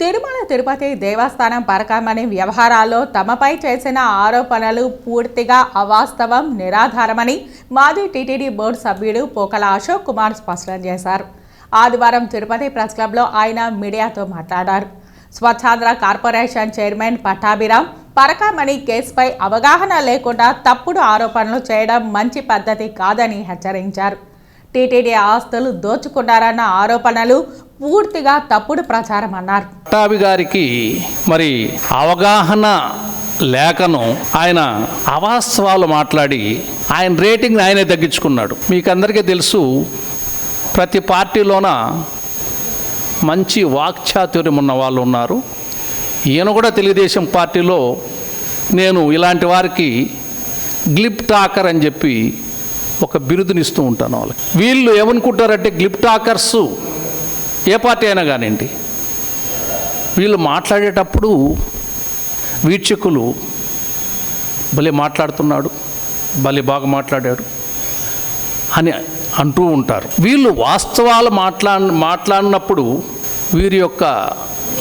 తిరుమల తిరుపతి దేవస్థానం పరకామణి వ్యవహారాల్లో తమపై చేసిన ఆరోపణలు పూర్తిగా అవాస్తవం నిరాధారమని మాజీ టీటీడీ బోర్డు సభ్యుడు పోకల అశోక్ కుమార్ స్పష్టం చేశారు. ఆదివారం తిరుపతి ప్రెస్ క్లబ్లో ఆయన మీడియాతో మాట్లాడారు. స్వచ్ఛాంధ్ర కార్పొరేషన్ చైర్మన్ పట్టాభిరామ్ పరకామణి కేసుపై అవగాహన లేకుండా తప్పుడు ఆరోపణలు చేయడం మంచి పద్ధతి కాదని హెచ్చరించారు. టీటీడీ ఆస్తులు దోచుకున్నారన్న ఆరోపణలు పూర్తిగా తప్పుడు ప్రచారం అన్నారు. పట్టాభి గారికి మరి అవగాహన లేఖను ఆయన అవాస్తవాలు మాట్లాడి ఆయన రేటింగ్ ఆయనే తగ్గించుకున్నాడు. మీకు అందరికీ తెలుసు ప్రతి పార్టీలోన మంచి వాక్చాతుర్యం ఉన్న వాళ్ళు ఉన్నారు. ఈయన కూడా తెలుగుదేశం పార్టీలో నేను ఇలాంటి వారికి గ్లిప్ టాకర్ అని చెప్పి ఒక బిరుదునిస్తూ ఉంటాను వాళ్ళకి. వీళ్ళు ఏమనుకుంటారంటే గ్లిప్టాకర్స్ ఏ పార్టీ అయినా కానివ్వండి. వీళ్ళు మాట్లాడేటప్పుడు వీక్షకులు భలే మాట్లాడుతున్నాడు భలే బాగా మాట్లాడాడు అని అంటూ ఉంటారు. వీళ్ళు వాస్తవాలు మాట్లా మాట్లాడినప్పుడు వీరి యొక్క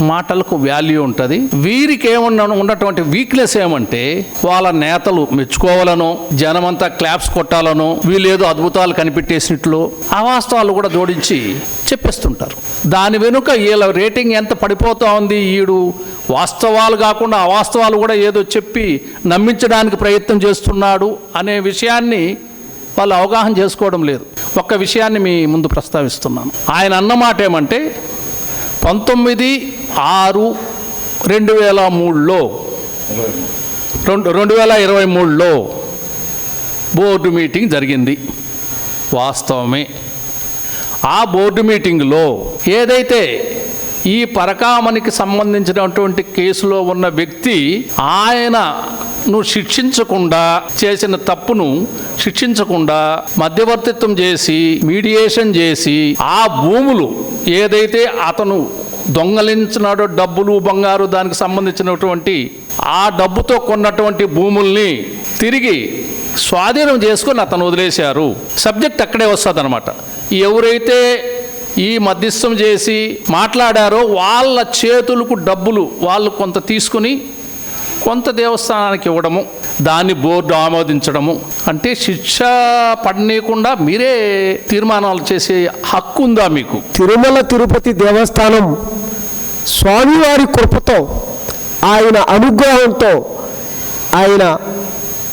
మాటలకు వాల్యూ ఉంటుంది. వీరికి ఏమన్నా ఉన్నటువంటి వీక్నెస్ ఏమంటే వాళ్ళ నేతలు మెచ్చుకోవాలనో జనమంతా క్లాప్స్ కొట్టాలనో వీళ్ళు ఏదో అద్భుతాలు కనిపెట్టేసినట్లు అవాస్తవాలు కూడా జోడించి చెప్పేస్తుంటారు. దాని వెనుక వీళ్ళ రేటింగ్ ఎంత పడిపోతా ఉంది ఈడు? వాస్తవాలు కాకుండా అవాస్తవాలు కూడా ఏదో చెప్పి నమ్మించడానికి ప్రయత్నం చేస్తున్నాడు అనే విషయాన్ని వాళ్ళు అవగాహన చేసుకోవడం లేదు. ఒక్క విషయాన్ని మీ ముందు ప్రస్తావిస్తున్నాను. ఆయన అన్నమాట ఏమంటే పంతొమ్మిది ఆరు రెండు వేల మూడులో రెండు రెండు వేల ఇరవై మూడులో బోర్డు మీటింగ్ జరిగింది. వాస్తవమే. ఆ బోర్డు మీటింగ్లో ఏదైతే ఈ పరకామనికి సంబంధించినటువంటి కేసులో ఉన్న వ్యక్తి ఆయనను శిక్షించకుండా చేసిన తప్పును శిక్షించకుండా మధ్యవర్తిత్వం చేసి మీడియేషన్ చేసి ఆ భూములు ఏదైతే అతను దొంగలించినాడో డబ్బులు బంగారు దానికి సంబంధించినటువంటి ఆ డబ్బుతో కొన్నటువంటి భూముల్ని తిరిగి స్వాధీనం చేసుకొని అతను వదిలేశారు. సబ్జెక్ట్ అక్కడే వస్తుంది అనమాట ఎవరైతే ఈ మధ్యస్థం చేసి మాట్లాడారో వాళ్ళ చేతులకు డబ్బులు వాళ్ళు కొంత తీసుకుని కొంత దేవస్థానానికి ఇవ్వడము దాన్ని బోర్డు ఆమోదించడము అంటే శిక్ష పడనీయకుండా మీరే తీర్మానాలు చేసే హక్కు ఉందా మీకు? తిరుమల తిరుపతి దేవస్థానం స్వామివారి కృపతో ఆయన అనుగ్రహంతో ఆయన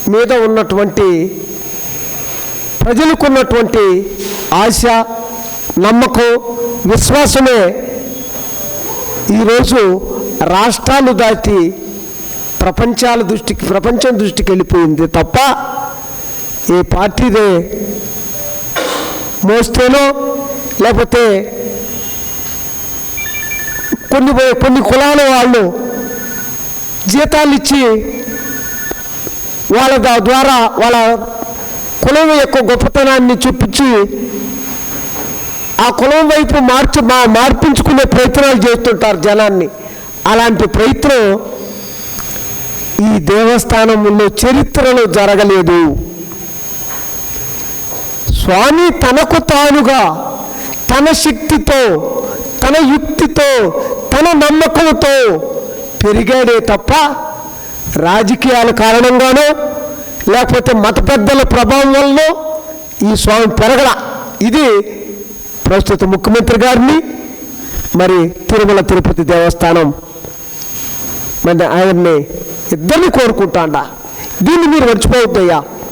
మీద ఉన్నటువంటి ప్రజలకు ఉన్నటువంటి ఆశ నమ్మకం విశ్వాసమే ఈరోజు రాష్ట్రాలు దాటి ప్రపంచాల దృష్టికి ప్రపంచం దృష్టికి వెళ్ళిపోయింది తప్ప ఏ పార్టీదే మోస్తేనో లేకపోతే కొన్ని కొన్ని కులాల వాళ్ళు జీతాలు ఇచ్చి వాళ్ళ ద్వారా వాళ్ళ కులం యొక్క గొప్పతనాన్ని చూపించి ఆ కులం వైపు మార్చి మా మార్పించుకునే ప్రయత్నాలు చేస్తుంటారు జనాన్ని. అలాంటి ప్రయత్నం ఈ దేవస్థానంలో చరిత్రలో జరగలేదు. స్వామి తనకు తానుగా తన శక్తితో తన యుక్తితో తన నమ్మకంతో పెరిగాడే తప్ప రాజకీయాల కారణంగానో లేకపోతే మత పెద్దల ప్రభావం వలన ఈ స్వామి పెరగల. ఇది ప్రస్తుత ముఖ్యమంత్రి గారిని మరి తిరుమల తిరుపతి దేవస్థానం మరి ఆయన్ని ఇద్దరిని కోరుకుంటాండా. దీన్ని మీరు మర్చిపోవద్దయ్యా